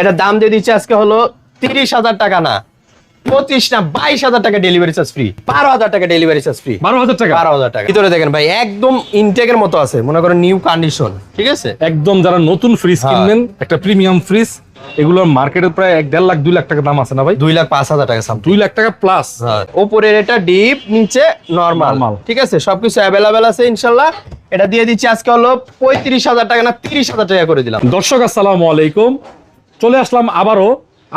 এটা দাম দিয়ে দিচ্ছে আজকে হলো তিরিশ হাজার টাকা না। পঁচিশ না বাইশ হাজার টাকা ডেলিভারি চার্জ ফ্রি বারো হাজার টাকা ডেলিভারি চার্জ ফ্রি বারো হাজার টাকা? বারো হাজার টাকা। ভিতরে দেখেন ভাই একদম ইনটেকের মতো আছে। মনে করেন নিউ কন্ডিশন ঠিক আছে? একদম যারা নতুন ফ্রিজ হ্যাঁ। কিনবেন একটা প্রিমিয়াম ফ্রিজ এগুলোর মার্কেটে প্রায় এক দেড় লাখ দুই লাখ টাকা দাম আছে না ভাই? দুই লাখ পাঁচ হাজার টাকা দুই লাখ টাকা প্লাস ওপরের এটা ডিপ নিচে নর্মাল। ঠিক আছে? সবকিছু অ্যাভেলেবেল আছে ইনশাল্লাহ। এটা দিয়ে দিচ্ছি আজকে হলো পঁয়ত্রিশ হাজার টাকা না তিরিশ হাজার টাকা করে দিলাম। দর্শক আসসালামু আলাইকুম। চলে আসলাম আবারও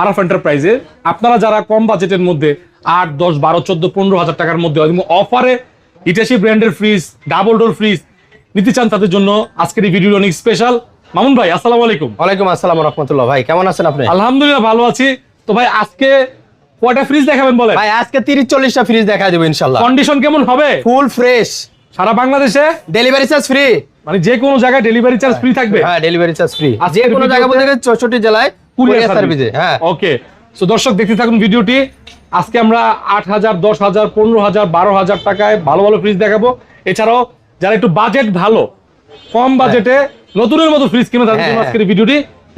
আরফ এন্টারপ্রাইজে আপনারা যারা কম বাজেটের মধ্যে আট দশ বারো চোদ্দ পনেরো হাজার টাকার মধ্যে অফারে ইটাসি ব্র্যান্ডের ফ্রিজ ডাবল ডোর ফ্রিজ নিতে চান তাদের জন্য আজকের এই ভিডিও অনেক স্পেশাল মামুন ভাই আসসালামু আলাইকুম। ওয়ালাইকুম আসসালাম রহমতুল্লাহ। ভাই কেমন আছেন আপনি? আলহামদুলিল্লাহ ভালো আছি। তো ভাই আজকে কয়টা ফ্রিজ দেখাবেন বলে ভাই আজকে তিরিশ চল্লিশটা ফ্রিজ দেখা দেবো ইনশাল্লাহ কন্ডিশন কেমন হবে? ফুল ফ্রেশ সারা বাংলাদেশে? ডেলিভারি চার্জ ফ্রি মানে যে কোনো জায়গায় ডেলিভারি চার্জ ফ্রি থাকবে? হ্যাঁ ডেলিভারি চার্জ ফ্রি আজকের যে কোনো জায়গা বলতে চৌষট্টি জেলায় কুরিয়ার সার্ভিসে হ্যাঁ। ওকে সো দর্শক দেখতে থাকুন ভিডিওটি। আজকে আমরা আট হাজার দশ হাজার পনেরো হাজার বারো হাজার টাকায় ভালো ভালো ফ্রিজ দেখাবো। এছাড়াও যারা একটু বাজেট ভালো কম বাজেটে নতুনের মতো ফ্রিজ কিনে তাদের জন্য হ্যাঁ, আজকের ভিডিওটি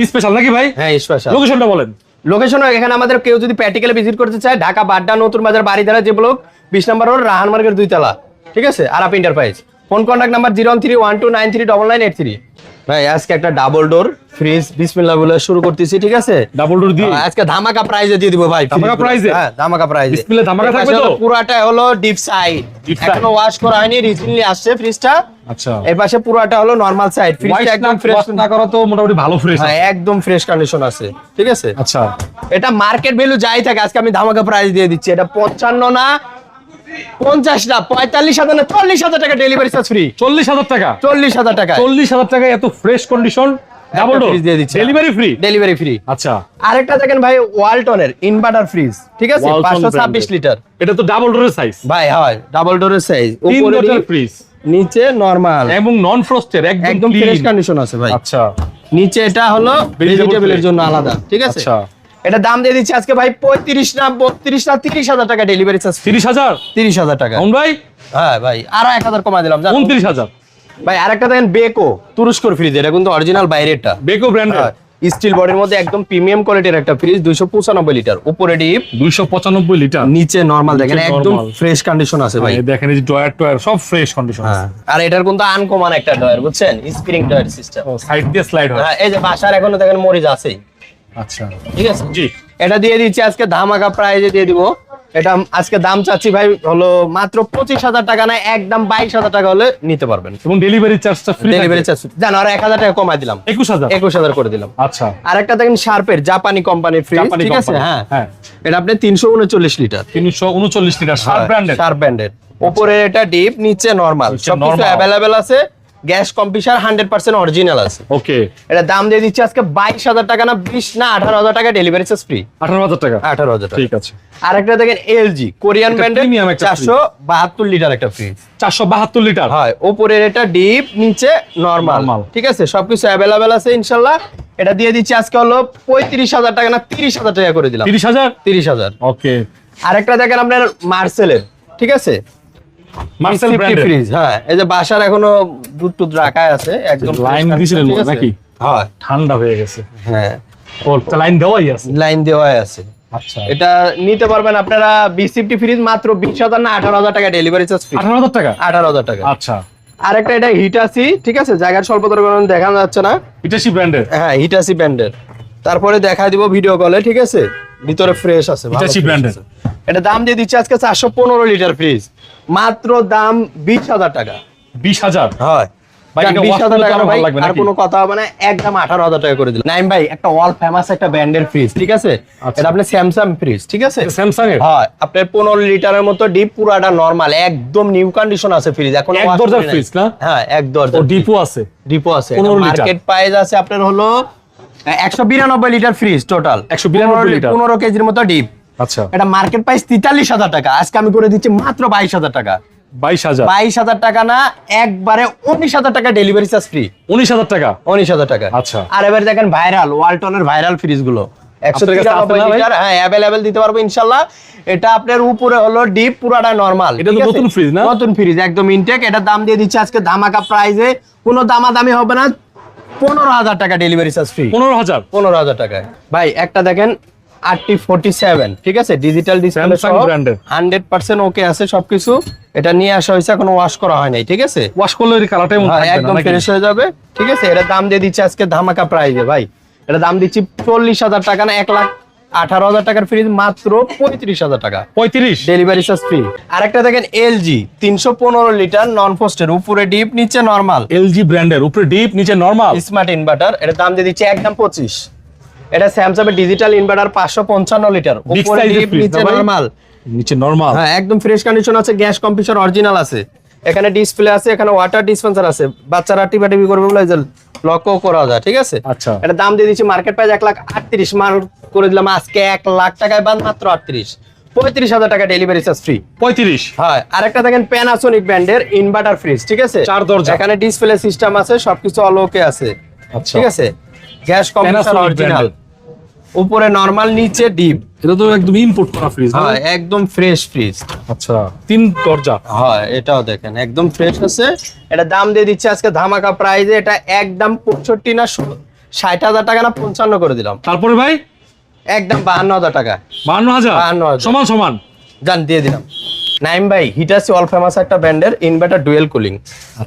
স্পেশাল নাকি ভাই? হ্যাঁ স্পেশাল লোকেশনটা বলেন। লোকেশন এখানে আমাদের কেউ যদি প্র্যাকটিক্যালি ভিজিট করতে চায় ঢাকা বাড্ডা নতুন বাজার বাড়িধারা যে ব্লক বিশ নম্বর রোড রাহান মার্কেট দুই তলা ঠিক আছে? আর up enterprise phone contact number zero three one two nine three double nine eight three. ভাই আজকে একটা ডাবল ডোর ফ্রিজ বিসমিল্লাহ বলে শুরু করতেছি ঠিক আছে? ডাবল ডোর দিয়ে? আজকে ধামাকা প্রাইজে দিয়ে দিব ভাই ধামাকা এ? হ্যাঁ ধামাকা প্রাইজে বিসমিল্লাহ ধামাকা থাকবে তো? পুরাটা হলো ডিপ সাইড এখনও ওয়াশ করা হয়নি রিসেন্টলি আসছে ফ্রিজটা আচ্ছা। এই পাশে পুরাটা হলো নরমাল সাইড ফ্রিজটা একদম ফ্রেশ না করা তো মোটামুটি ভালো ফ্রেশ হ্যাঁ একদম ফ্রেশ কন্ডিশন আছে ঠিক আছে? আচ্ছা। এটা মার্কেট ভ্যালু যাই থাকে আজকে আমি ধামাকা প্রাইস দিয়ে দিচ্ছি এটা পঞ্চান্ন না পঞ্চাশ না পঁয়তাল্লিশ হাজার না চল্লিশ হাজার টাকা ডেলিভারি চার্জ ফ্রি চল্লিশ হাজার টাকা। চল্লিশ হাজার টাকা চল্লিশ হাজার টাকা এত ফ্রেশ কন্ডিশন ডাবল ডোর দিয়ে দিচ্ছে। ডেলিভারি ফ্রি ডেলিভারি ফ্রি আচ্ছা। আরেকটা দেখেন ভাই ওয়ালটনের ইনভার্টার ফ্রিজ ঠিক আছে? Walton পাঁচশো brand ছাব্বিশ এর। লিটার এটা তো ডাবল ডোরের সাইজ ভাই হয় ডাবল ডোরের সাইজ উপরে ফ্রিজ নিচে নরমাল এবং নন ফ্রস্টের একদম ফ্রেশ কন্ডিশন আছে ভাই। আচ্ছা। নিচে এটা হলো ভেজিটেবলের জন্য আলাদা। ঠিক আছে? আচ্ছা। এটা দাম দিয়ে দিচ্ছি আজকে ভাই পঁয়ত্রিশ না বত্রিশ না তিরিশ হাজার টাকা ডেলিভারি চার্জ তিরিশ হাজার? তিরিশ হাজার টাকা। ভাই? হ্যাঁ ভাই আরও এক হাজার কমা দিলাম? উনত্রিশ হাজার। ভাই আরেকটা দেখেন বেকো তুরস্কর ফ্রিজ এটা কিন্তু অরিজিনাল বাইরেরটা। বেকো ব্র্যান্ডের স্টিল বডির মধ্যে একদম প্রিমিয়াম কোয়ালিটির একটা ফ্রিজ দুইশো পঁচানব্বই লিটার উপরে ডিপ দুইশো পঁচানব্বই লিটার নিচে নরমাল দেখেন একদম ফ্রেশ কন্ডিশন আছে ভাই। দেখেন এই ডয়ার টয়ার সব ফ্রেশ কন্ডিশন হ্যাঁ আর এটার কিন্তু আনকমন একটা ডয়ার বুঝছেন? স্প্রিং ডয়ার সিস্টেম সাইড দিয়ে স্লাইড হয়। হ্যাঁ এই যে বাসার এখনও দেখেন মরিচ আছেই। আচ্ছা। ঠিক আছে? জি। এটা দিয়ে দিচ্ছি আজকে ধামাকা প্রাইজে দিয়ে দিব। এটা আজকে দাম চাচ্ছি ভাই হলো মাত্র পঁচিশ হাজার টাকা না একদম বাইশ হাজার টাকা হলে নিতে পারবেন। এবং ডেলিভারি চার্জটা ফ্রি ডেলিভারি চার্জ জানো আর এক হাজার টাকা কমাই দিলাম। একুশ হাজার? একুশ হাজার করে দিলাম। আচ্ছা। আর একটা দেখেন শার্পের জাপানি কোম্পানির ফ্রিজ ঠিক আছে? হ্যাঁ। হ্যাঁ। এটা আপনি তিনশো উনচল্লিশ লিটার তিনশো উনচল্লিশ লিটার শার্প ব্র্যান্ডের শার্প ব্র্যান্ডের উপরে এটা ডিপ নিচে নরমাল সবকিছু অ্যাভেলেবেল আছে। Gas computer hundred percent original আছে। ওকে এটা দাম দিয়ে দিচ্ছি আজকে বাইশ হাজার টাকা না বিশ না আঠারো হাজার টাকা ডেলিভারি চার্জ ফ্রি আঠারো হাজার টাকা? আঠারো হাজার ঠিক আছে। আরেকটা দেখেন এলজি কোরিয়ান ব্র্যান্ডের চারশো বাহাত্তর লিটার একটা ফ্রিজ চারশো বাহাত্তর লিটার হয় উপরের এটা ডিপ নিচে নরমাল ঠিক আছে সবকিছু অ্যাভেলেবেল আছে ইনশাল্লাহ। এটা দিয়ে দিচ্ছি আজকে হলো পঁয়ত্রিশ হাজার টাকা না তিরিশ হাজার টাকা করে দিলাম। তিরিশ হাজার? তিরিশ হাজার। ওকে আরেকটা দেখেন আপনার মার্সেলের ঠিক আছে? মার্সেল ফ্রিজ হ্যাঁ এই যে বাসার এখনও দুধ টুধ রাখা আছে একদম লাইন আছে? নাকি? হ্যাঁ। ঠান্ডা হয়ে গেছে। হ্যাঁ। ও লাইন দেওয়াই আছে। লাইন দেওয়াই আছে। আচ্ছা। এটা নিতে পারবেন আপনারা বিসিপটি ফ্রিজ মাত্র বিশ হাজার না আঠারো হাজার টাকা ডেলিভারি চার্জ ফ্রি আঠারো হাজার টাকা? আঠারো হাজার টাকা। আচ্ছা। আরেকটা এটা হিটাসি ঠিক আছে? জায়গার স্বল্পতার কারণে দেখানো যাচ্ছে না। ইটাসি ব্র্যান্ডের হ্যাঁ হিটাসি ব্র্যান্ডের তারপরে দেখা দিব ভিডিও কলে ঠিক আছে? ভিতরে ফ্রেশ আছে এর। আছে। এটা দাম দিয়ে দিচ্ছে আজকে চারশো পনেরো লিটার ফ্রিজ মাত্র দাম বিশ হাজার টাকা। বিশ হাজার। হয়। বিশ হাজার টাকা আরও ভাই, ভালো লাগবে আর নাকি? কোনো কথা হবে না একদম আঠারো হাজার টাকা করে দিলাম। নাইম ভাই একটা ওয়াল ফেমাস একটা ব্র্যান্ডের ফ্রিজ ঠিক আছে? আচ্ছা। আপনার স্যামসাং ফ্রিজ ঠিক আছে? স্যামসাং এর? হয় আপনার পনেরো লিটারের মতো ডিপ পুরাটা নর্মাল একদম নিউ কন্ডিশন আছে ফ্রিজ এখন এক দরজার fridge না? হ্যাঁ এক দরজা ডিপো আছে? ডিপো আছে। মার্কেট প্রাইস আছে আপনার হলো একশো বিরানব্বই লিটার ফ্রিজ টোটাল 192 লিটার। পনেরো কেজির মতো ডিপ আচ্ছা। এটা মার্কেট প্রাইস তেতাল্লিশ হাজার টাকা আজকে আমি করে দিচ্ছি মাত্র বাইশ হাজার টাকা। বাইশ হাজার। বাইশ হাজার টাকা না একবারে উনিশ হাজার টাকা ডেলিভারি চার্জ ফ্রি উনিশ হাজার টাকা? উনিশ হাজার টাকা। আচ্ছা। আর এবার দেখেন ভাইরাল ওয়ালটনের ভাইরাল ফ্রিজগুলো। একশো ভাই? লিটার হ্যাঁ অ্যাভেলেবেল দিতে পারব ইনশাল্লাহ। এটা আপনার উপরে হলো ডিপ পুরাটা নরমাল এটা তো নতুন fridge না? নতুন ফ্রিজ একদম ইনটেক এটা দাম দিয়ে দিচ্ছে আজকে ধামাকা প্রাইজে কোনো দামাদামি হবে না। পনেরো হাজার টাকা ডেলিভারি চার্জ ফ্রি পনেরো হাজার? পনেরো হাজার টাকায়। ভাই একটা দেখেন আটটি ফোর্টি সেভেন ঠিক আছে? ডিজিটাল ডিসপ্লে Samsung brand এর। হান্ড্রেড পার্সেন্ট ওকে আছে সবকিছু। এটা নিয়ে আসা হয়েছে এখনও ওয়াশ করা হয় নাই ঠিক আছে? ওয়াশ করলে হ্যাঁ, থাকবে না, একদম ফ্রেশ হয়ে যাবে ঠিক আছে? এটা দাম দিয়ে দিচ্ছি আজকে ধামাকা প্রাইজে ভাই। এটা দাম দিচ্ছি চল্লিশ হাজার টাকা না এক লাখ আঠারো হাজার টাকার ফ্রিজ মাত্র পঁয়ত্রিশ হাজার টাকা। পঁয়ত্রিশ? ডেলিভারি চার্জ ফ্রি আরেকটা দেখেন এলজি তিনশো পনেরো লিটার নন উপরে ডিপ নিচে নর্মাল এলজি ব্র্যান্ডের উপরে ডিপ নিচে নরমাল স্মার্ট ইনভার্টার এটার দাম দিয়ে দিচ্ছি একদম পঁচিশ। এটা স্যামসাং এর ডিজিটাল ইনভার্টার পাঁচশো পঞ্চান্ন লিটার উপরে নিচে? নর্মাল নিচে নরমাল হ্যাঁ একদম ফ্রেশ কন্ডিশন আছে গ্যাস কম্পিউটার অরিজিনাল আছে। এখানে ডিসপ্লে আছে এখানে ওয়াটার ডিসপেন্সার আছে। বাচ্চারা টিপা করবে বলে লকও করা যায় ঠিক আছে? আচ্ছা। এটা দাম দিয়ে দিচ্ছি মার্কেট প্রাইস এক লাখ আটত্রিশ। মার করে দিলাম আজকে এক লাখ টাকায় বাদ মাত্র আটত্রিশ। পঁয়ত্রিশ হাজার টাকা ডেলিভারি চার্জ ফ্রি পঁয়ত্রিশ। হয় আরেকটা দেখেন প্যানাসোনিক ব্র্যান্ডের ইনভার্টার ফ্রিজ ঠিক আছে? চার দরজা। এখানে ডিসপ্লে সিস্টেম আছে সবকিছু অল ওকে আছে। আচ্ছা। ঠিক আছে? গ্যাস Panasonic অরিজিনাল উপরে নরমাল নিচে ডিপ এটা তো একদম ইম্পোর্ট করা ফ্রিজ হয় একদম ফ্রেশ ফ্রিজ আচ্ছা তিন দরজা। হয় এটাও দেখেন একদম ফ্রেশ আছে। এটা দাম দিয়ে দিচ্ছে আজকে ধামাকা প্রাইজে এটা একদম পঁয়ষট্টি না ষাট হাজার টাকা না পঞ্চান্ন করে দিলাম। তারপরে ভাই? একদম বাহান্ন হাজার টাকা। বান্ন হাজার? 52,000 সমান সমান। জান দিয়ে দিলাম। নাইম ভাই হিটাসি অল ফেমাস একটা ব্র্যান্ডের ইনভার্টার ডুয়েল কুলিং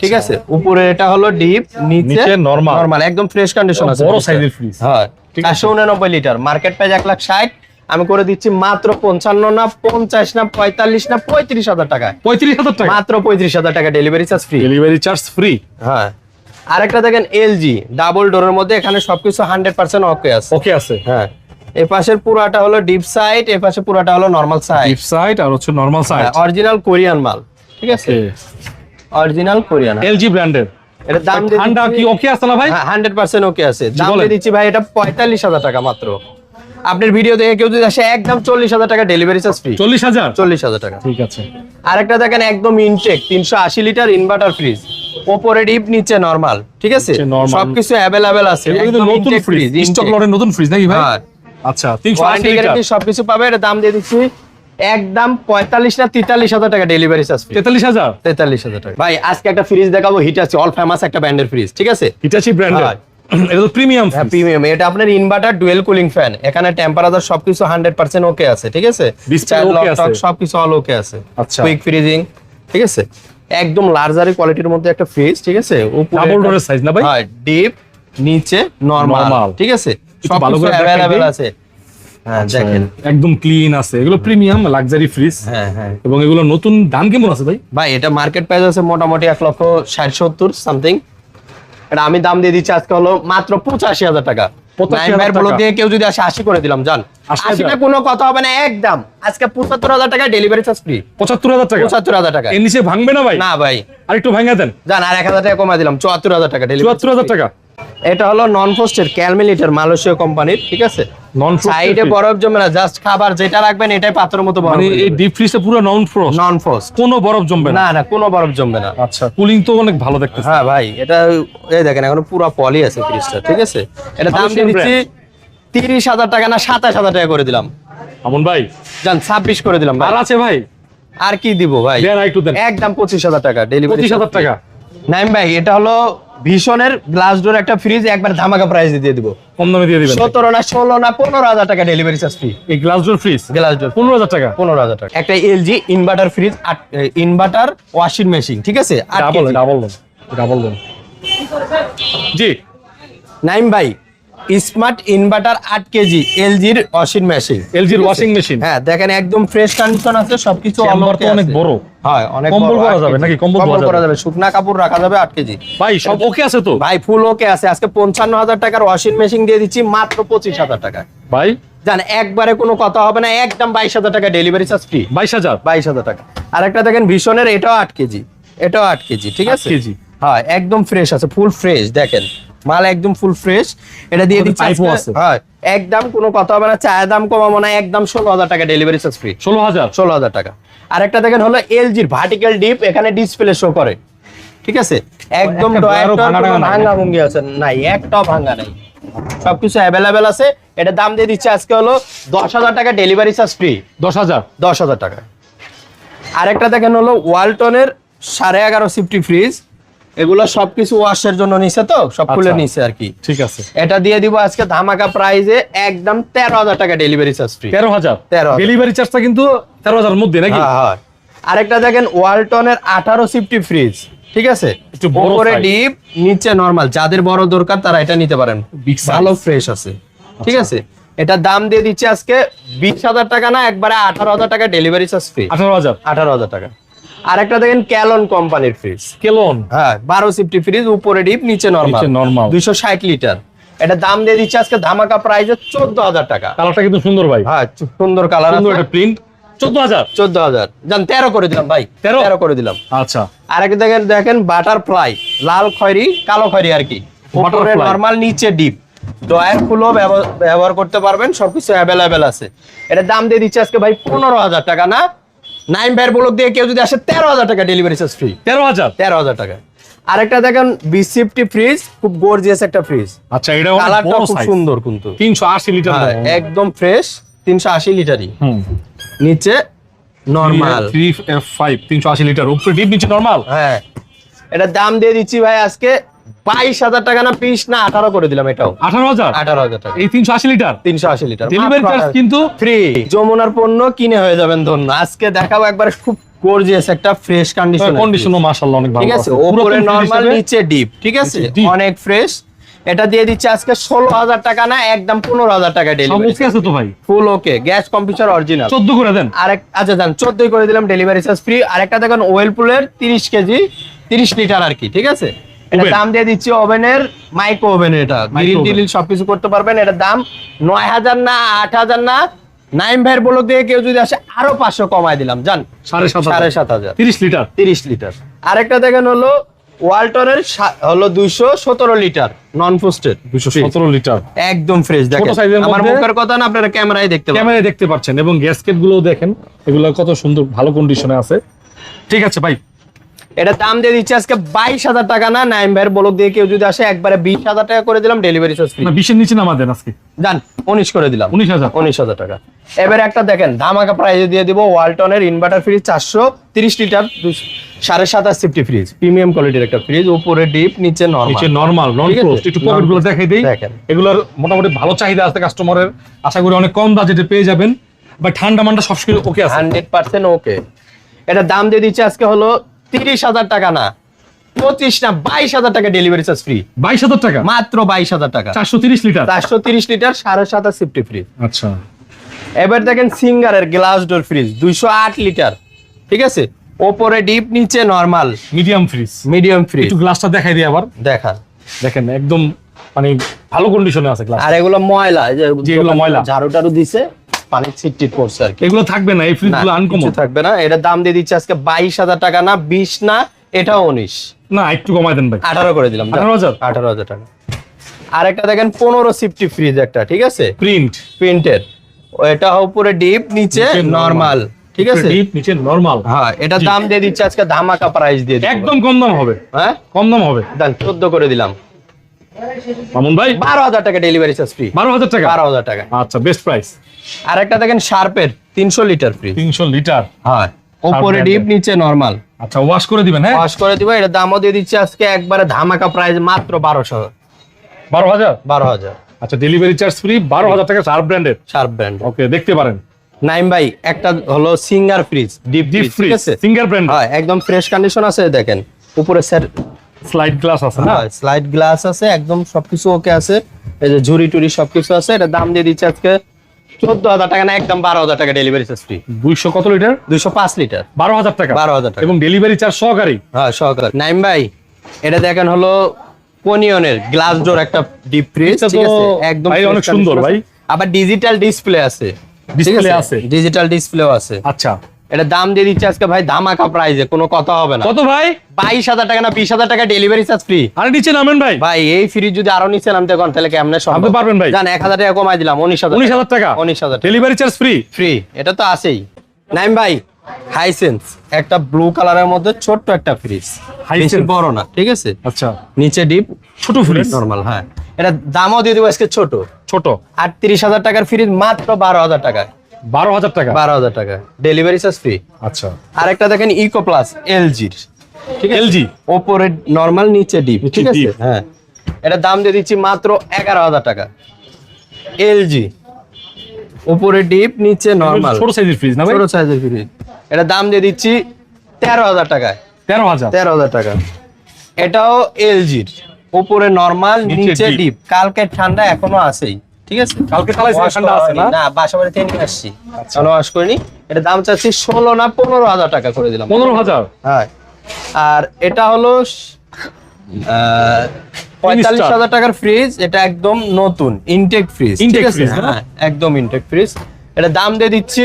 ঠিক আছে? উপরে এটা হলো ডিপ নিচে normal। নরমাল একদম ফ্রেশ কন্ডিশন আছে বড় সাইজের ফ্রিজ হ্যাঁ চারশো উননব্বই লিটার মার্কেট প্রাইস এক লাখ ষাট। আমি করে দিচ্ছি মাত্র পঞ্চান্ন না পঞ্চাশ না পঁয়তাল্লিশ না পঁয়ত্রিশ হাজার টাকা পঁয়ত্রিশ হাজার টাকা? মাত্র পঁয়ত্রিশ হাজার টাকা delivery charge free delivery charge free হ্যাঁ। আরেকটা দেখেন এলজি ডাবল ডোরের মধ্যে এখানে সবকিছু হান্ড্রেড পার্সেন্ট ওকে আছে। ওকে আছে। হ্যাঁ। এ পাশের পুরাটা হলো ডিপ সাইড এ পাশে পুরাটা হলো নর্মাল সাইড ডিপ সাইড আর হচ্ছে নরমাল সাইড অরিজিনাল কোরিয়ান মাল ঠিক আছে? অরিজিনাল কোরিয়ান এলজি ব্র্যান্ডের। এটা দাম ঠান্ডা কি ওকে আছে না ভাই? হান্ড্রেড পার্সেন্ট ওকে আছে। দাম দিচ্ছি ভাই এটা পঁয়তাল্লিশ হাজার টাকা মাত্র। আপনার ভিডিও দেখে কেউ যদি আসে একদম চল্লিশ হাজার টাকা ডেলিভারি চার্জ ফ্রি চল্লিশ হাজার? চল্লিশ হাজার টাকা। ঠিক আছে। আরেকটা দেখেন একদম ইনটেক তিনশো আশি লিটার ইনভার্টার ফ্রিজ ওপরে ডিপ নিচে নরমাল ঠিক আছে? সবকিছু অ্যাভেলেবেল আছে। নতুন ফ্রিজ স্টক লটের নতুন ফ্রিজ নাকি ভাই? হ্যাঁ। আচ্ছা তিনশো আশি ওয়ারেন্টি লিটার। গ্যারান্টি সবকিছু পাবে এটা দাম দিয়ে দিচ্ছি। একদম পঁয়তাল্লিশ না তেতাল্লিশ হাজার টাকা ডেলিভারি চার্জ তেতাল্লিশ হাজার? তেতাল্লিশ হাজার টাকা। ভাই আজকে একটা ফ্রিজ দেখাবো হিট আছে অল ফেমাস একটা ব্র্যান্ডের ফ্রিজ ঠিক আছে? হিটাচি ব্র্যান্ডের হ্যাঁ। এটা তো প্রিমিয়াম হ্যাঁ প্রিমিয়াম এটা আপনার ইনভার্টার ডুয়েল কুলিং ফ্যান এখানে টেম্পারেচার সবকিছু হান্ড্রেড পার্সেন্ট ওকে আছে ঠিক আছে? Okay lock আছে। সবকিছু অল ওকে আছে। আচ্ছা। কুইক ফ্রিজিং ঠিক আছে? একদম লার্জারি কোয়ালিটির মধ্যে একটা ফ্রিজ ঠিক আছে? উপরে door এর size না ভাই? হ্যাঁ ডিপ নিচে নরমাল ঠিক আছে? একটু ভালো করে দেখাই আছে। একদম ক্লিন আছে। এগুলো প্রিমিয়াম লাক্সারি ফ্রিজ হ্যাঁ হ্যাঁ। এবং এগুলো নতুন দাম কেমন আছে ভাই? ভাই এটা মার্কেট প্রাইস আছে মোটামুটি এক লক্ষ ষাট সত্তর সামথিং এটা আমি দাম দিয়ে দিচ্ছি আজকে হলো মাত্র পঁচাশি হাজার টাকা। 85,000 নাইন ভাইয়ের টাকা। ব্লগ দিয়ে কেউ যদি আসে আশি করে দিলাম জান। আশিটা কোনো কথা হবে না একদম। আজকে পঁচাত্তর হাজার টাকা ডেলিভারি চার্জ ফ্রি পঁচাত্তর হাজার টাকা? পঁচাত্তর হাজার টাকা। এর নিচে ভাঙবে না ভাই? না ভাই। আর একটু ভাঙা দেন। জান আর এক হাজার টাকা কমাই দিলাম চুয়াত্তর হাজার টাকা ডেলিভারি চুয়াত্তর হাজার টাকা? এটা হলো নন পোস্টের ক্যালমিলিটার মালয়েশীয় কোম্পানির ঠিক আছে? নন সাইডে বরফ জমে না জাস্ট খাবার যেটা রাখবেন এটাই পাত্রের মতো বরফ মানে এই ডিপ ফ্রিজটা পুরো নন ফ্রোস্ট নন পোস্ট কোনো বরফ জমবে না? না না কোনো বরফ জমবে না। আচ্ছা কুলিং তো অনেক ভালো দেখতেছে। হ্যাঁ ভাই এটা এই দেখেন এখনও পুরো পলি আছে ফ্রিজটা ঠিক আছে? এটা দাম দিয়ে দিচ্ছি তিরিশ হাজার টাকা না সাতাশ হাজার টাকা করে দিলাম। আমন ভাই। জান ছাব্বিশ করে দিলাম ভাই। আর আছে ভাই? আর কি দিব ভাই? দেন একটু দেন। একদম পঁচিশ হাজার টাকা ডেলিভারি পঁচিশ হাজার টাকা। নাইম ভাই এটা হলো ভীষণের গ্লাস ডোর একটা ফ্রিজ একবার ধামাকা প্রাইস দিয়ে দিব। কম দামে দিয়ে দিবেন সতেরো না ষোলো না পনেরো হাজার টাকা ডেলিভারি চার্জ ফ্রি এই glass door fridge glass door পনেরো হাজার টাকা? পনেরো হাজার টাকা। একটা LG inverter fridge inverter washing machine ঠিক আছে? আর ডাবল। ডাবল ডাবল জি। নাইম ভাই স্মার্ট ইনভার্টার আট কেজি এলজির ওয়াশিং মেশিন। এলজির ওয়াশিং মেশিন? হ্যাঁ দেখেন একদম ফ্রেশ কন্ডিশন আছে সবকিছু অনেক বড়। হয় অনেক কম্বল করা যাবে নাকি? কম্বল করা যাবে? যাবে শুকনা কাপড় রাখা যাবে কেজি। ভাই সব ওকে আছে তো? ভাই ফুল ওকে আছে। আজকে পঞ্চান্ন হাজার টাকার ওয়াশিং মেশিন দিয়ে দিচ্ছি মাত্র পঁচিশ হাজার টাকা ভাই? জান একবারে কোনো কথা হবে না একদম বাইশ হাজার টাকা ডেলিভারি চার্জ ফ্রি বাইশ হাজার বাইশ হাজার টাকা। আর একটা দেখেন ভীষণের এটাও আট কেজি। এটাও আট কেজি ঠিক আছে? কেজি। হ্যাঁ একদম ফ্রেশ আছে ফুল ফ্রেশ দেখেন। মাল একদম ফুল ফ্রেশ এটা দিয়ে দিচ্ছি পাইপও আছে। হ্যাঁ একদম কোনো কথা হবে না চায়ের দাম কমাবো না একদম ষোলো হাজার টাকা ডেলিভারি চার্জ ফ্রি ষোলো হাজার? ষোলো হাজার টাকা। আরেকটা দেখেন হলো এলজির ভার্টিক্যাল ডিপ এখানে ডিসপ্লে শো করে। ঠিক আছে? একদম একটা ভাঙা ভঙ্গি আছে নাই একটাও ভাঙা নাই। সবকিছু অ্যাভেলেবেল আছে। এটা দাম দিয়ে দিচ্ছে আজকে হলো দশ হাজার টাকা ডেলিভারি চার্জ ফ্রি দশ হাজার? দশ হাজার টাকা। আরেকটা দেখেন হলো ওয়ালটনের সাড়ে এগারো সিফটি ফ্রিজ এগুলো সবকিছু ওয়াশের জন্য নিছে তো সব খুলে আচ্ছা। নিছে আর কি। ঠিক আছে। এটা দিয়ে দিব আজকে ধামাকা প্রাইজে একদম তেরো হাজার টাকা ডেলিভারি চার্জ ফ্রি তেরো হাজার? 13,000 ডেলিভারি চার্জটা কিন্তু তেরো হাজার মধ্যে নাকি? হ্যাঁ আরেকটা দেখেন ওয়ালটনের আঠারো সিফটি ফ্রিজ ঠিক আছে? একটু বড় উপরে ডিপ নিচে নরমাল যাদের বড় দরকার তারা এটা নিতে পারেন। ভালো ফ্রেশ আছে। ঠিক আছে? এটা দাম দিয়ে দিচ্ছে আজকে বিশ হাজার টাকা না একবারে আঠারো হাজার টাকা ডেলিভারি চার্জ ফ্রি আঠারো হাজার। আঠারো হাজার টাকা। আরেকটা দেখেন ক্যালন কোম্পানির ফ্রিজ কেলন হ্যাঁ বারো সিফটি ফ্রিজ উপরে ডিপ নিচে নরমাল normal। দুইশো ষাট লিটার এটা দাম দিয়ে দিচ্ছে আজকে ধামাকা প্রাইজে চোদ্দ হাজার টাকা। কালারটা কিন্তু সুন্দর ভাই। হ্যাঁ সুন্দর কালার সুন্দর একটা প্রিন্ট চোদ্দ হাজার? চোদ্দ হাজার। জান তেরো করে দিলাম ভাই। 13? তেরো করে দিলাম। আচ্ছা। দেখেন দেখেন বাটারফ্লাই লাল খয়রি কালো খয়রি আর কি। উপরে। নরমাল নিচে ডিপ ফুলও ব্যবহার করতে পারবেন সবকিছু অ্যাভেলেবেল আছে। এটা দাম দিয়ে দিচ্ছে আজকে ভাই পনেরো হাজার টাকা না? নাইন ভাইয়ের ব্লক দিয়ে কেউ যদি আসে তেরো হাজার টাকা ডেলিভারি চার্জ ফ্রি তেরো হাজার? তেরো হাজার টাকা। আরেকটা দেখেন বিসিফটি ফ্রিজ খুব গর্জিয়াস একটা ফ্রিজ আচ্ছা এটা কালারটা খুব সুন্দর কিন্তু। তিনশো আশি লিটার হ্যাঁ, একদম ফ্রেশ তিনশো আশি লিটারই নিচে নর্মাল থ্রি ফাইভ তিনশো আশি লিটার উপরে ডিপ নিচে নর্মাল হ্যাঁ। এটা দাম দিয়ে দিচ্ছি ভাই আজকে বাইশ হাজার টাকা না পিস না আঠারো করে দিলাম এটাও। আঠারো হাজার? আঠারো হাজার টাকা। এই তিনশো আশি লিটার? তিনশো আশি লিটার। ডেলিভারি চার্জ কিন্তু ফ্রি যমুনার পণ্য কিনে হয়ে যাবেন ধন্য। আজকে দেখাবো একবার খুব গর্জিয়াস একটা ফ্রেশ কন্ডিশন কন্ডিশনও মাশাআল্লাহ অনেক ভালো ঠিক আছে আছে। ওপরে পুরাতন fridge নর্মাল হিসেবে নিচে ডিপ ঠিক আছে? অনেক ফ্রেশ এটা দিয়ে দিচ্ছে আজকে ষোলো হাজার টাকা না একদম পনেরো হাজার টাকা সব ডেলিভারি আছে তো ভাই? Full okay gas computer original চোদ্দ করে দেন। আরেক আচ্ছা চোদ্দই করে দিলাম ডেলিভারি চার্জ ফ্রি আরেকটা দেখেন ওয়েলপুলের তিরিশ কেজি তিরিশ লিটার আর কি ঠিক আছে? এটা দাম দিয়ে দিচ্ছি ওভেনের মাইক্রো ওভেন এটা। গ্রিল। টিলিল সবকিছু করতে পারবেন। এটার দাম নয় হাজার না আট হাজার না। নাইম ভাইয়ের বলক দিয়ে কেউ যদি আসে আরও পাঁচশো কমায় দিলাম জান? সাড়ে সাত। সাড়ে সাত হাজার। তিরিশ লিটার। তিরিশ লিটার। আরেকটা দেখেন হলো ওয়ালটনের হলো দুইশো সতেরো লিটার নন ফুস্টেড দুশো সতেরো লিটার। একদম ফ্রেশ দেখেন। আমার মুখের কথা না আপনারা ক্যামেরায় দেখতে ক্যামেরায় দেখতে পাচ্ছেন এবং গ্যাসকেটগুলো দেখেন। এগুলো কত সুন্দর ভালো কন্ডিশনে আছে। ঠিক আছে ভাই। এটা দাম দিয়ে দিচ্ছে আজকে বাইশ হাজার টাকা না নাইম ভাইয়ের বলক দিয়ে কেউ যদি আসে একবারে বিশ হাজার টাকা করে দিলাম ডেলিভারি চার্জ ফ্রি বিশের নিচে নামা দেন আজকে। জান উনিশ করে দিলাম। উনিশ হাজার। উনিশ হাজার টাকা। এবার একটা দেখেন ধামাকা প্রাইজে দিয়ে দিব ওয়ালটনের ইনভার্টার ফ্রিজ চারশো তিরিশ লিটার সাড়ে সাতাশ সিফটি ফ্রিজ প্রিমিয়াম কোয়ালিটির একটা ফ্রিজ উপরে ডিপ নিচে নিচে নর্মাল নন ক্লোজ একটু পকেটগুলো দেখাই দেই। দেখেন। এগুলোর মোটামুটি ভালো চাহিদা আছে কাস্টমারের আশা করি অনেক কম বাজেটে পেয়ে যাবেন। বা ঠান্ডা মান্ডা সবসময় ওকে আছে। হান্ড্রেড পার্সেন্ট ওকে এটা দাম দিয়ে দিচ্ছে আজকে হলো তিরিশ হাজার টাকা না। পঁচিশ না বাইশ হাজার টাকা ডেলিভারি চার্জ ফ্রি বাইশ হাজার টাকা? মাত্র বাইশ হাজার টাকা। চারশো তিরিশ লিটার চারশো তিরিশ লিটার সাড়ে সাতাশ সিফটি ফ্রিজ আচ্ছা। এবার দেখেন সিঙ্গারের গ্লাস ডোর ফ্রিজ দুইশো আট লিটার ঠিক আছে? ওপরে ডিপ নিচে normal medium fridge medium fridge একটু গ্লাসটা দেখাই দিই আবার। দেখা দেখেন একদম মানে ভালো কন্ডিশনে আছে গ্লাস আর এগুলো ময়লা যেগুলো ময়লা। ঝাড়ু টাড়ু দিছে পানি ছিটটিট করছে আর এগুলো থাকবে না এই ফ্রিজ না, আনকমন থাকবে না এটার দাম দিয়ে দিচ্ছে আজকে বাইশ হাজার টাকা না বিশ না এটাও উনিশ। না একটু কমাই দেন ভাই। আঠারো করে দিলাম 18,000? আঠারো হাজার? টাকা। আরেকটা দেখেন পনেরো সিফটি ফ্রিজ একটা ঠিক আছে? প্রিন্ট প্রিন্টের এটা উপরে ডিপ নিচে। নর্মাল ঠিক আছে? ডিপ নিচে নরমাল হ্যাঁ এটা দাম দিয়ে দিচ্ছে আজকে ধামাকা প্রাইস দিয়ে একদম কম দাম হবে। হ্যাঁ? কম দাম হবে। দেন চোদ্দ করে দিলাম। মামুন ভাই? বারো হাজার টাকা ডেলিভারি চার্জ ফ্রি বারো হাজার টাকা? বারো হাজার টাকা। আচ্ছা বেস্ট প্রাইস আরেকটা দেখেন শার্পের তিনশো লিটার ফ্রি তিনশো লিটার? হ্যাঁ উপরে ডিপ নিচে নর্মাল আচ্ছা ওয়াশ করে দিবেন হ্যাঁ? ওয়াশ করে দিব এটা দামও দিয়ে দিচ্ছে আজকে একবারে ধামাকা প্রাইস মাত্র বারোশো। বারো হাজার? বারো হাজার। আচ্ছা ডেলিভারি চার্জ ফ্রি বারো হাজার টাকা চার ব্র্যান্ডের শার্প ব্র্যান্ড ওকে দেখতে পারেন। নাইম ভাই একটা হলো Singer fridge deep deep fridge আছে? সিঙ্গার ব্র্যান্ড হ্যাঁ একদম ফ্রেশ কন্ডিশন আছে দেখেন। উপরে স্যার স্লাইড গ্লাস আছে না? স্লাইড গ্লাস আছে একদম সবকিছু ওকে আছে। এই যে ঝুড়ি টুরি সবকিছু আছে এটা দাম দিয়ে দিচ্ছে আজকে চোদ্দ হাজার টাকা না একদম বারো হাজার টাকা ডেলিভারি চার্জ ফ্রি দুইশো কত লিটার দুইশো পাঁচ লিটার বারো হাজার টাকা। 12,000 টাকা। এবং ডেলিভারি চার্জ সহকারী? হ্যাঁ সহকারী। নাইম ভাই এটা দেখেন হলো পনিয়নের গ্লাস ডোর একটা ডিপ ফ্রিজ একদম অনেক সুন্দর ভাই। আবার ডিজিটাল ডিসপ্লে আছে? ডিজিটাল ডিসপ্লেও আছে। আচ্ছা। এটা দাম দিয়ে দিচ্ছে আজকে ভাই ধামাকা প্রাইজে কোনো কথা হবে না। কত ভাই? বাইশ হাজার টাকা না বিশ হাজার টাকা ডেলিভারি চার্জ ফ্রি আরে নিচে নামেন ভাই। ভাই এই ফ্রিজ যদি আরও নিচে নামতে কোন তাহলে কেমনে সম্ভব? পারবেন ভাই? জান এক হাজার টাকা কমাই দিলাম উনিশ হাজার। উনিশ হাজার টাকা। উনিশ হাজার ডেলিভারি চার্জ ফ্রি ফ্রি এটা তো আছেই। নাইম ভাই হাইসেন্স একটা ব্লু কালারের মধ্যে ছোট্ট একটা ফ্রিজ Hisense? বড় না ঠিক আছে? আচ্ছা। নিচে ডিপ ছোট ফ্রিজ নরমাল হ্যাঁ। এটা দামও দিয়ে দেবো আজকে ছোট। ছোট। আটত্রিশ হাজার টাকার ফ্রিজ মাত্র বারো হাজার টাকায়। বারো হাজার টাকা? বারো হাজার টাকা। ডেলিভারি চার্জ ফ্রি আচ্ছা। আরেকটা দেখেন ইকো প্লাস এলজির ঠিক আছে? LG? ওপরে নর্মাল নিচে ডিপ ঠিক আছে? হ্যাঁ। এটা দাম দিয়ে দিচ্ছি মাত্র এগারো হাজার টাকা। এলজি উপরে ডিপ নিচে নর্মাল ছোট সাইজের ফ্রিজ না ছোট সাইজের ফ্রিজ এটা দাম দিয়ে দিচ্ছি তেরো হাজার টাকায়। তেরো হাজার? তেরো হাজার টাকা। এটাও এলজির উপরে নর্মাল নিচে নিচে ডিপ কালকে ঠান্ডা এখনও আছেই। ঠিক আছে? কালকে চালাইছি, ঠান্ডা আছে না? আচ্ছা। না বাসা বাড়ি থেকে নিয়ে আসছি। এখনও ওয়াশ করিনি? এটা দাম চাচ্ছি ষোলো না পনেরো হাজার টাকা করে দিলাম। পনেরো হাজার? হ্যাঁ। আর এটা হলো পঁয়তাল্লিশ। হাজার টাকার ফ্রিজ এটা একদম নতুন ইনটেক ফ্রিজ fridge, না? হ্যাঁ একদম ইনটেক ফ্রিজ এটা দাম দিয়ে দিচ্ছি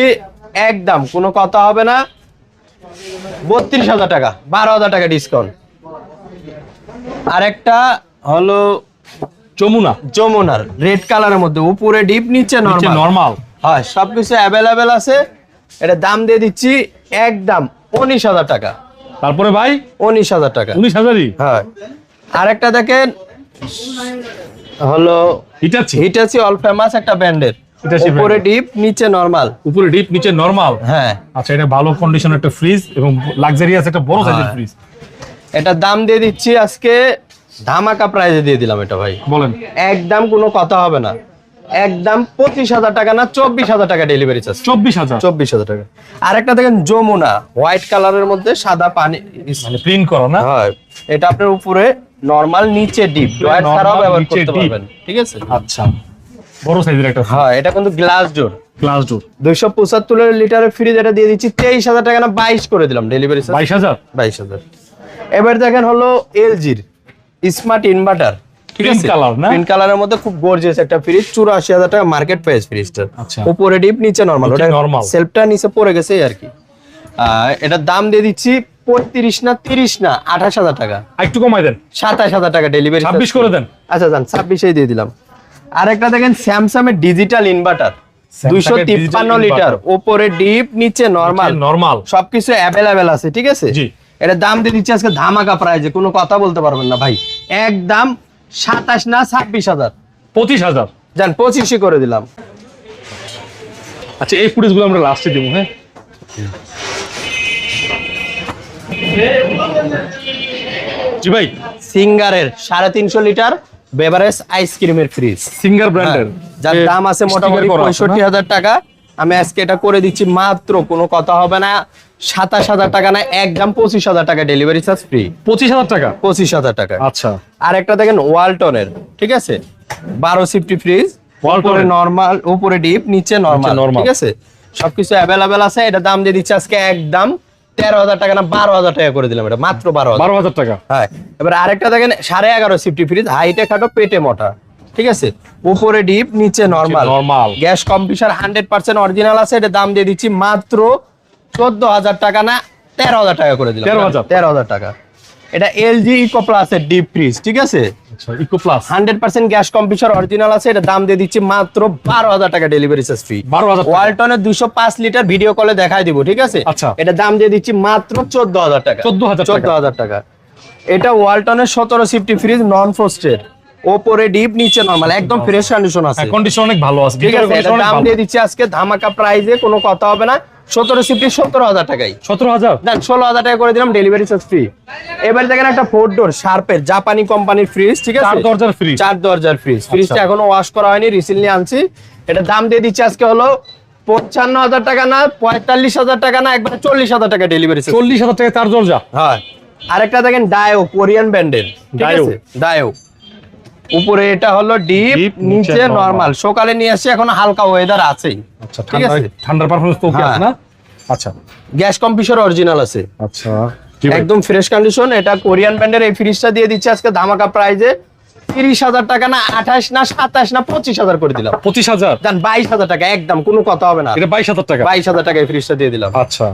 একদম কোনো কথা হবে না। বত্রিশ হাজার টাকা বারো হাজার টাকা ডিসকাউন্ট আরেকটা হলো যমুনা। যমুনার রেড কালারের মধ্যে উপরে ডিপ নিচে নরমাল নর্মাল হয় সবকিছু অ্যাভেলেবেল আছে। এটা দাম দিয়ে দিচ্ছি একদম উনিশ হাজার টাকা। তারপরে ভাই? উনিশ হাজার টাকা। উনিশ হাজারই? হ্যাঁ। আরেকটা দেখেন হলো হিটাচি হিটাচি অল ফেমাস একটা ব্র্যান্ডের। উপরে ডিপ নিচে নরমাল উপরে ডিপ নিচে নর্মাল হ্যাঁ। আচ্ছা এটা ভালো কন্ডিশন একটা ফ্রিজ এবং লাক্সারিয়াস একটা বড় সাইজের হ্যাঁ। ফ্রিজ এটার দাম দিয়ে দিচ্ছি আজকে ধামাকা প্রাইজে দিয়ে দিলাম এটা ভাই। বলেন। একদম কোনো কথা হবে না। একদম পঁচিশ হাজার টাকা না চব্বিশ হাজার টাকা ডেলিভারি চার্জ চব্বিশ হাজার? চব্বিশ হাজার টাকা। আরেকটা দেখেন যমুনা হোয়াইট কালারের মধ্যে সাদা পানি মানে প্রিন্ট করো না? হয়। এটা আপনার উপরে নর্মাল নিচে ডিপ normal, ছাড়াও ব্যবহার করতে পারবেন। ঠিক আছে? আচ্ছা। বড় সাইজের একটা হ্যাঁ এটা কিন্তু গ্লাস ডোর গ্লাস ডোর দুইশো পঁচাত্তর লিটারের ফ্রিজ এটা দিয়ে দিচ্ছি। তেইশ হাজার টাকা না বাইশ করে দিলাম ডেলিভারি হাজার? বাইশ হাজার। এবার দেখেন হলো এলজির স্মার্ট ইনভার্টার ঠিক আছে? color না? পিঙ্ক কালারের মধ্যে খুব গর্জিয়াস একটা ফ্রিজ চুরাশি হাজার টাকা মার্কেট প্রাইস ফ্রিজটার আচ্ছা। উপরে ডিপ নিচে নরমাল নিচে ওটা normal। সেলফটা নিচে পড়ে গেছে আর কি। এটার দাম দিয়ে দিচ্ছি পঁয়ত্রিশ না তিরিশ না আঠাশ হাজার টাকা। আর একটু কমাই দেন। সাতাশ হাজার টাকা ডেলিভারি ছাব্বিশ করে দেন। আচ্ছা যান ছাব্বিশেই দিয়ে দিলাম। আরেকটা দেখেন স্যামসাং এর ডিজিটাল ইনভার্টার দুইশো তিপ্পান্ন লিটার ওপরে ডিপ নিচে নরমাল নর্মাল সবকিছু অ্যাভেলেবেল আছে ঠিক আছে। এটা দাম দিয়ে দিচ্ছি আজকে ধামাকা প্রাইজে কোনো কথা বলতে পারবেন না ভাই। একদম সাতাশ না ছাব্বিশ হাজার। পঁচিশ হাজার? যান পঁচিশে করে দিলাম। আচ্ছা এই ফুটেজগুলো আমরা লাস্টে দেবো হ্যাঁ? জি ভাই। সিঙ্গারের সাড়ে তিনশো লিটার বেভারেজ আইসক্রিমের ফ্রিজ সিঙ্গার ব্র্যান্ডের যার দাম আছে মোটামুটি পঁয়ষট্টি হাজার টাকা। আমি আজকে এটা করে দিচ্ছি মাত্র কোনো কথা হবে না। সাতাশ হাজার টাকা না একদম পঁচিশ হাজার টাকা ডেলিভারি চার্জ ফ্রি পঁচিশ হাজার টাকা? পঁচিশ হাজার টাকা। আচ্ছা। আর একটা দেখেন ওয়ালটনের ঠিক আছে? বারো সিফটি ফ্রিজ উপরে নর্মাল উপরে ডিপ নিচে নর্মাল ঠিক আছে? সবকিছু অ্যাভেলেবেল আছে এটা দাম দিয়ে দিচ্ছে আজকে একদম তেরো হাজার টাকা না বারো হাজার টাকা করে দিলাম এটা মাত্র বারো বারো হাজার টাকা। হ্যাঁ এবার আরেকটা দেখেন সাড়ে এগারো সিফটি ফ্রিজ হাইটে খাটো পেটে মোটা ঠিক আছে? উপরে ডিপ নিচে normal normal। Gas computer hundred percent original আছে এটা দাম দিয়ে দিচ্ছি মাত্র চোদ্দ হাজার টাকা না তেরো হাজার টাকা করে দিলাম। 13,000 তেরো হাজার টাকা। এটা এলজি ইকো প্লাসের ডিপ ফ্রিজ ঠিক আছে? আচ্ছা eco plus. Hundred percent gas computer original আছে এটা দাম দিয়ে দিচ্ছি মাত্র বারো হাজার টাকা ডেলিভারি চার্জ ফ্রি 12,000 টাকা। ওয়ালটনের দুশো পাঁচ লিটার ভিডিও কলে দেখাই দিব ঠিক আছে? আচ্ছা। এটা দাম দিয়ে দিচ্ছি মাত্র চোদ্দ হাজার টাকা। 14,000 টাকা। চোদ্দ হাজার টাকা। এটা ওয়ালটনের সতেরো সিফটি ফ্রিজ নন ফ্রোস্টেড ওপরে ডিপ নিচে নরমাল একদম ফ্রেশ কন্ডিশন আছে। কন্ডিশন অনেক ভালো আছে। ঠিক আছে দাম দিয়ে দিচ্ছি আজকে ধামাকা প্রাইজে কোনো কথা হবে না। সতেরো সিফটি সতেরো হাজার টাকাই। সতেরো হাজার? দেন ষোলো হাজার টাকা করে দিলাম ডেলিভারি চার্জ ফ্রি এবার দেখেন একটা ফোর ডোর শার্পের জাপানি কোম্পানির ফ্রিজ ঠিক আছে? চার দরজার ফ্রিজ চার দরজার ফ্রিজ ফ্রিজটা এখনও ওয়াশ করা হয়নি রিসেন্টলি আনছি। এটা দাম দিয়ে দিচ্ছি আজকে হলো পঞ্চান্ন হাজার টাকা না পঁয়তাল্লিশ হাজার টাকা না একবার চল্লিশ হাজার টাকা ডেলিভারি চল্লিশ হাজার টাকা চার দরজা? হ্যাঁ। আরেকটা দেখেন ডায়ো কোরিয়ান ব্র্যান্ডের Dio। ডায়ো উপরে এটা হলো ডিপ নিচে নরমাল সকালে নিয়ে আসছে এখন হালকা ওয়েদার আছেই আচ্ছা ঠিক আছে? ঠান্ডার পারফরমেন্স তো ওকে। আছে না আচ্ছা। গ্যাস কম্পিউটার অরিজিনাল আছে। আচ্ছা একদম ফ্রেশ কন্ডিশন এটা কোরিয়ান ব্র্যান্ডের এই ফ্রিজটা দিয়ে দিচ্ছে আজকে ধামাকা প্রাইজে তিরিশ হাজার টাকা না আঠাশ না সাতাশ না পঁচিশ হাজার করে দিলাম। পঁচিশ হাজার? বাইশ হাজার টাকা একদম কোনো কথা হবে না। এটা বাইশ হাজার টাকা। বাইশ হাজার টাকা এই ফ্রিজটা দিয়ে দিলাম। আচ্ছা।